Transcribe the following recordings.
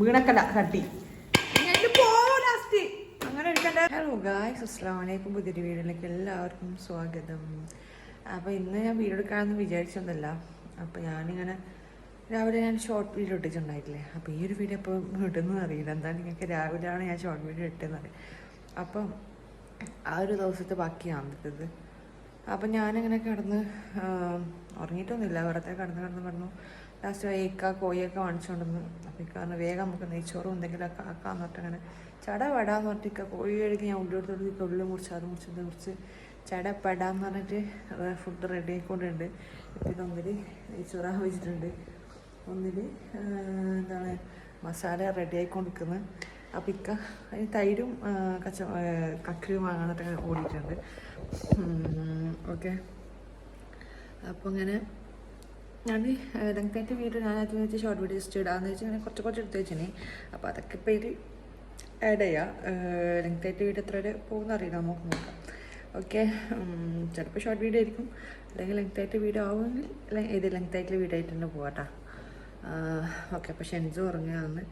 വീണക്കല്ല കട്ടി hello guys അസ്സാം വലൈക്കും പുതിയൊരു വീടിലേക്ക് എല്ലാവർക്കും സ്വാഗതം. അപ്പോൾ ഇന്ന് ഞാൻ വീഡിയോ എടുക്കാമെന്ന് വിചാരിച്ചൊന്നുമില്ല. അപ്പോൾ ഞാനിങ്ങനെ രാവിലെ ഞാൻ ഷോർട്ട് വീഡിയോ ഇട്ടിട്ടുണ്ടായിട്ടില്ലേ? അപ്പോൾ ഈ ഒരു വീഡിയോ ഇപ്പോൾ ഇടുന്നത് അറിയില്ല. എന്താ നിങ്ങൾക്ക് രാവിലെയാണ് ഞാൻ ഷോർട്ട് വീഡിയോ ഇട്ടെന്ന് അറിയാം. അപ്പം ആ ഒരു ദിവസത്തെ ബാക്കിയാണ് ഇത് അപ്പം ഞാനിങ്ങനെ കിടന്ന് ഉറങ്ങിയിട്ടൊന്നുമില്ല. വെറുതെ കിടന്ന് കിടന്ന് കിടന്നു ലാസ്റ്റ് ഏക്ക കോഴിയൊക്കെ വാങ്ങിച്ചുകൊണ്ടെന്ന് അപ്പം ഇക്ക പറഞ്ഞു വേഗം നമുക്ക് നെയ്ച്ചോറും എന്തെങ്കിലുമൊക്കെ ആക്കാന്ന് പറഞ്ഞിട്ട് അങ്ങനെ ചട വടാന്ന് പറഞ്ഞിട്ട് ഇക്ക കോഴി കഴുകി ഞാൻ ഉള്ളി എടുത്തോട്ട് ഇക്ക ഉള്ളി മുറിച്ച് അത് മുറിച്ച് ഇത് മുറിച്ച് ചട പെടാന്ന് പറഞ്ഞിട്ട് ഫുഡ് റെഡി ആയിക്കൊണ്ടുണ്ട് ഇപ്പം ഇതൊന്നിൽ നെയ്ച്ചോറാ വെച്ചിട്ടുണ്ട്. ഒന്നിൽ എന്താണ് മസാല റെഡി ആയിക്കൊണ്ടിരിക്കുന്നത് അപ്പം ഇക്ക അതിന് തൈരും കച്ച കക്കരിയും വാങ്ങാനായിട്ട് ഓടിയിട്ടുണ്ട്. ഓക്കെ. അപ്പോൾ ഇങ്ങനെ ഞാൻ ലെങ്തായിട്ട് വീഡിയോ ഞാൻ അതിന് വെച്ച് ഷോർട്ട് വീഡിയോ ജസ്റ്റ് ഇടാന്ന് വെച്ചാൽ ഇങ്ങനെ കുറച്ച് കുറച്ച് എടുത്ത് വെച്ചിനെ. അപ്പോൾ അതൊക്കെ ഇപ്പോൾ ഇതിൽ ആഡ് ചെയ്യാം. ലെങ്തായിട്ട് വീഡിയോ എത്ര വരെ പോകുന്ന അറിയില്ല. നമുക്ക് നോക്കാം. ഓക്കെ ചിലപ്പോൾ ഷോർട്ട് വീഡിയോ ആയിരിക്കും. അല്ലെങ്കിൽ ലെങ്തായിട്ട് വീഡിയോ ആവുമെങ്കിൽ ഇത് വീഡിയോ ആയിട്ട് തന്നെ പോകാം കേട്ടോ ഓക്കെ അപ്പോൾ ഷെൻസ് ഉറങ്ങുകയാണ്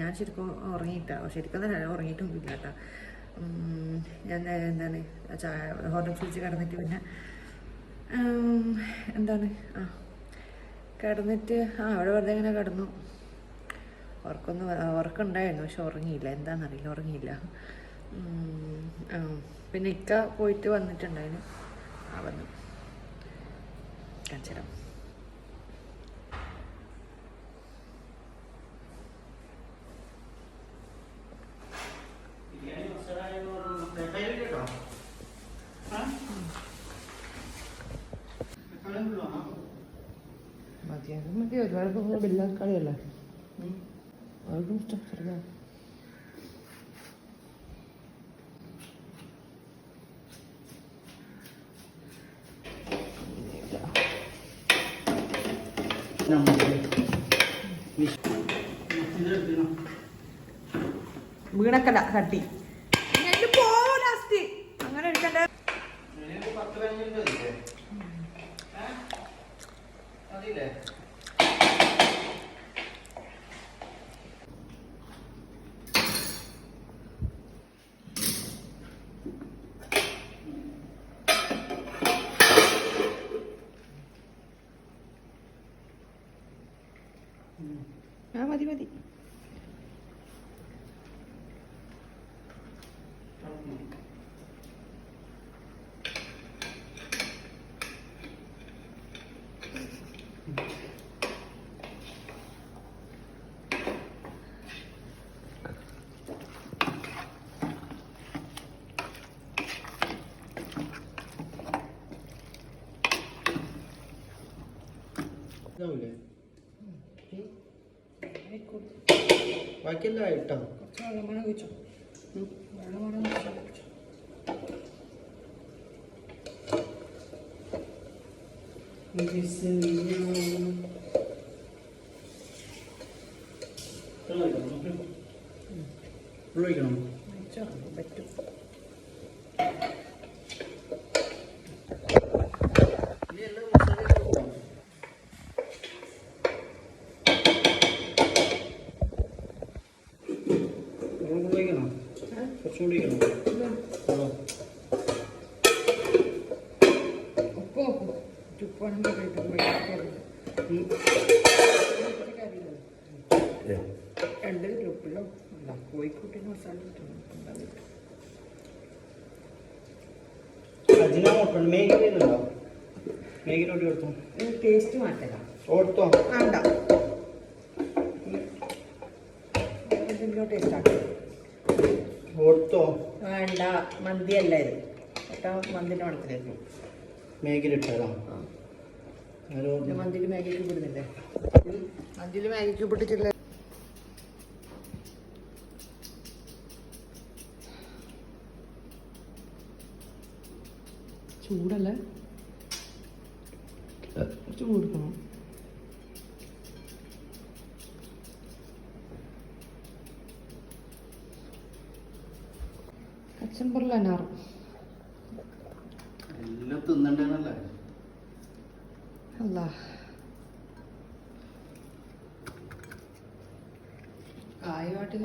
ഞാൻ ശരിക്കും ഉറങ്ങിയിട്ടാ. ശരിക്കും തന്നെ ഉറങ്ങിയിട്ടൊന്നുമില്ല കേട്ടോ ഞാൻ എന്താണ് ഹോട്ടൽ കുടിച്ച് കിടന്നിട്ട് പിന്നെ എന്താണ്? ആ കിടന്നിട്ട് ആ അവിടെ വെറുതെ ഇങ്ങനെ കിടന്നു. ഉറക്കൊന്നും ഉറക്കമുണ്ടായിരുന്നു പക്ഷെ ഉറങ്ങിയില്ല. എന്താണെന്നറിയില്ല ഉറങ്ങിയില്ല. പിന്നെ ഇക്ക പോയിട്ട് വന്നിട്ടുണ്ടായിരുന്നു. ആ വന്നു. കാണിച്ചു തരാം മതി ഒരുപാട് ഒരുപാട് ബില്ലാക്കളിയല്ലേ അവർക്കും ഇഷ്ടം ചെറുതാണ് വീണക്കല്ല തട്ടി അങ്ങനെ എടുക്കണ്ട ആ മതി മതി ഇതാവൂലേ? ബാക്കിയെല്ലാം കുറച്ച് വെള്ളം ഒഴിക്കണം. പറ്റും ഒഴിക്കണം കുറച്ചുകൂടി ഒഴിക്കണം വെള്ളം. ഉപ്പ് ഉപ്പ് ഉപ്പാണെങ്കിൽ മന്തിന്റെ രണ്ട് ഗ്രൂപ്പിലോ അല്ല കോഴിക്കോട്ടിന് മസാല കിട്ടുന്നു അജിനാമോട്ടോ മേഗി വരുന്നുണ്ടോ മേഗി റോട്ടി കൊടുത്തോ ടേസ്റ്റ് മാറ്റല വേണ്ട ടേസ്റ്റ് ആക്കാം ഓർത്തോ വേണ്ട മന്തി കേട്ടോ മന്തിന്റെ മാഗി മാഗി ചൂടല്ലേ? കുറച്ച് കൊടുക്കണം കച്ചമ്പറിൽ അനാറും എല്ലാം തിന്നണ്ടേന്നല്ലേ? അല്ല. കായമായിട്ട്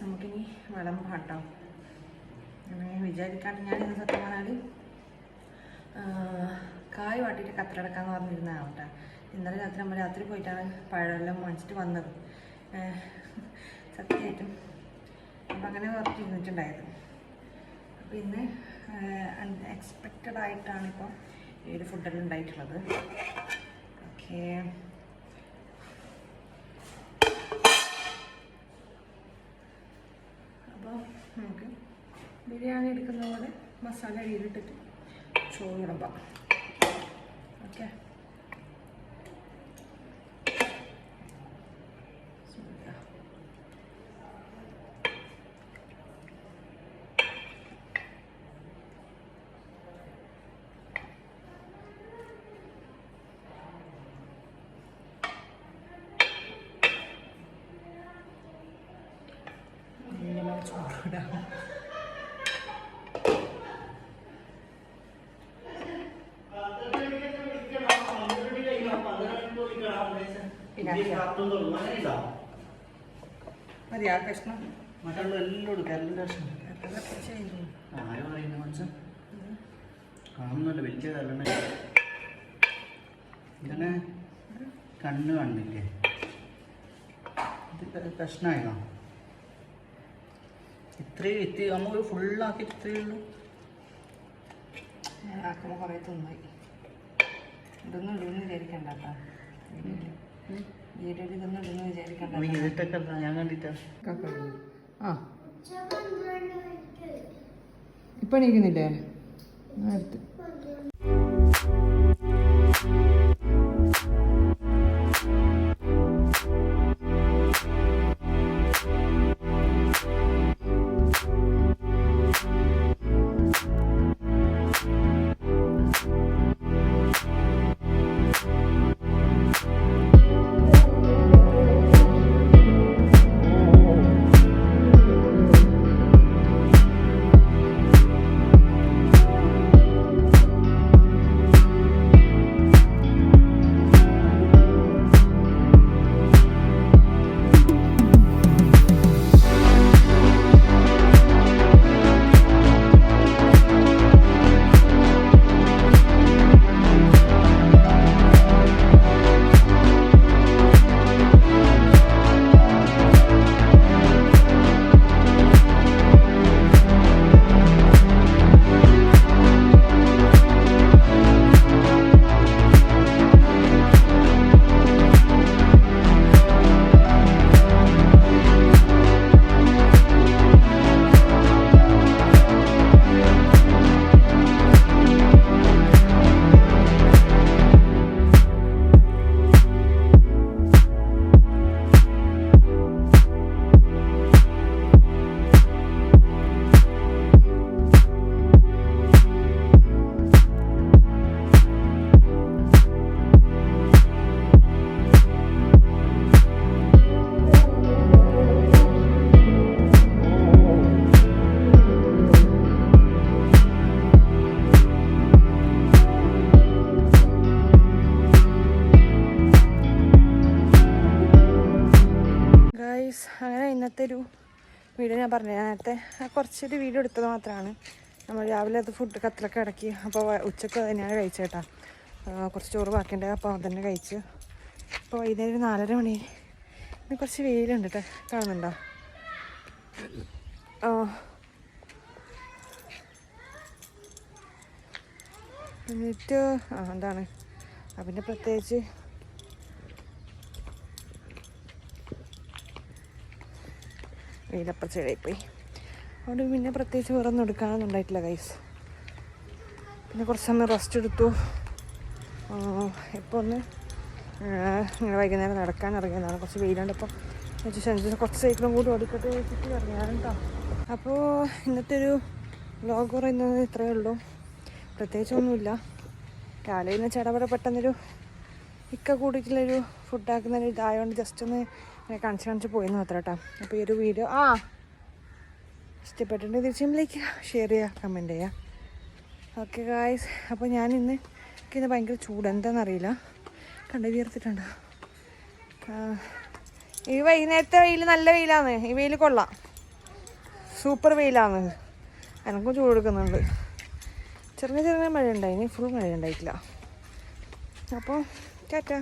നമുക്കിനി വിളമ്പാം കേട്ടോ അങ്ങനെ വിചാരിക്കാണ്ട് ഞാനിന്ന് സത്യം പറഞ്ഞാൽ കായ് വാട്ടിയിട്ട് കത്തിലടക്കാന്ന് പറഞ്ഞിരുന്നതാണ് കേട്ടോ ഇന്നലെ രാത്രി നമ്മൾ രാത്രി പോയിട്ടാണ് പഴമെല്ലാം വാങ്ങിച്ചിട്ട് വന്നത്. സത്യമായിട്ടും. അപ്പം അങ്ങനെ ഉറപ്പിരുന്നിട്ടുണ്ടായത് അപ്പോൾ ഇന്ന് അൺഎക്സ്പെക്റ്റഡ് ആയിട്ടാണ് ഇപ്പോൾ ഒരു ഫുഡെല്ലാം ഉണ്ടായിട്ടുള്ളത്. ഓക്കേ. അപ്പോൾ നമുക്ക് ബിരിയാണി എടുക്കുന്ന പോലെ മസാല അടിയിലിട്ടിട്ട് ചോറ് 이렇게 좋습니다. 이만 졸으라고 മതി ആ കഷ്ണം മറ്റുള്ള എല്ലാം എടുക്കാം എല്ലാം കഷ്ണം പറയുന്നു ആരോ പറയുന്ന മനസ്സം കാണുന്നില്ല വലിയ കല്ലണ ഇതന്നെ കണ്ണ് കണ്ടില്ലേ? ഇത് കഷ്ണമായോ ഇത്രയും എത്തി നമുക്ക് ഫുള്ളാക്കി ഇത്രയേ ഉള്ളൂ. ആക്കുമ്പോൾ കുറേ തിന്നായി. ഇതൊന്നും ഇടുമെന്ന് വിചാരിക്കണ്ട കേട്ടോ. വിചാരിക്കണ്ട. ഇതിട്ടൊക്കെ ഞാൻ കണ്ടിട്ടാ. ആ. ഇപ്പം എണീക്കുന്നില്ലേ നേരത്തെ ഗൈസ് അങ്ങനെ ഇന്നത്തെ ഒരു വീഡിയോ ഞാൻ പറഞ്ഞു. നേരത്തെ കുറച്ചൊരു വീഡിയോ എടുത്തത് മാത്രമാണ്. നമ്മൾ രാവിലെ അത് ഫുഡ് കത്തിലൊക്കെ ഇടക്കി അപ്പോൾ ഉച്ചയ്ക്ക് തന്നെയാണ് കഴിച്ചേട്ടാ കുറച്ച് ചോറ് ബാക്കിയുണ്ട് അപ്പോൾ അതന്നെ കഴിച്ച്. ഇപ്പോൾ വൈകുന്നേരം ഒരു നാലര മണി ഇന്ന് കുറച്ച് വെയിലുണ്ട് കേട്ടോ. കാണുന്നുണ്ടോ? ഓ എന്നിട്ട് ആ എന്താണ്? പിന്നെ പ്രത്യേകിച്ച് വെയിലപ്പച്ചയായിപ്പോയി അതുകൊണ്ട് പിന്നെ പ്രത്യേകിച്ച് വേറെ ഒന്നും എടുക്കാനൊന്നും ഉണ്ടായിട്ടില്ല ഗൈസ് പിന്നെ കുറച്ച് സമയം റെസ്റ്റ് എടുത്തു. ഇപ്പോൾ ഒന്ന് ഇങ്ങനെ വൈകുന്നേരം നടക്കാൻ ഇറങ്ങിയതാണ്. കുറച്ച് വെയിലുണ്ട് അപ്പോൾ സെൻസ് കുറച്ച് സൈക്കിളും കൂടി ഓടിക്കട്ടെ വെച്ചിട്ട് ഇറങ്ങിയാണ് അപ്പോൾ ഇന്നത്തെ ഒരു വ്ലോഗ് പറയുന്നത് ഇത്രയേ ഉള്ളൂ. പ്രത്യേകിച്ചൊന്നുമില്ല രാവിലെ ഇന്ന് ചടപട പെട്ടെന്നൊരു ഇക്ക കൂടിയിട്ടുള്ളൊരു ഫുഡ് ആക്കുന്ന ഒരു ഇതായതുകൊണ്ട് ജസ്റ്റ് ഒന്ന് ഇങ്ങനെ കാണിച്ച് കാണിച്ച് പോയെന്ന് മാത്രം കേട്ടോ അപ്പോൾ ഈ ഒരു വീഡിയോ ആ! ഇഷ്ടപ്പെട്ടിട്ടുണ്ടെങ്കിൽ തീർച്ചയായും ലൈക്ക് ഷെയർ ചെയ്യുക കമന്റ് ചെയ്യുക ഓക്കെ ഗായ്സ് അപ്പോൾ ഞാൻ ഇന്ന് എനിക്ക് എനിക്കിന്ന് ഭയങ്കര ചൂട്. എന്താണെന്നറിയില്ല കണ്ട വീർത്തിട്ടുണ്ട് ഈ വൈകുന്നേരത്തെ വെയിൽ നല്ല വെയിലാണ് ഈ വെയിൽ കൊള്ളാം. സൂപ്പർ വെയിലാണ് എനക്കും ചൂട് എടുക്കുന്നുണ്ട്. ചെറിയ ചെറിയ മഴ ഇനി ഫുൾ മഴ ഉണ്ടായിട്ടില്ല അപ്പോൾ ടാറ്റ.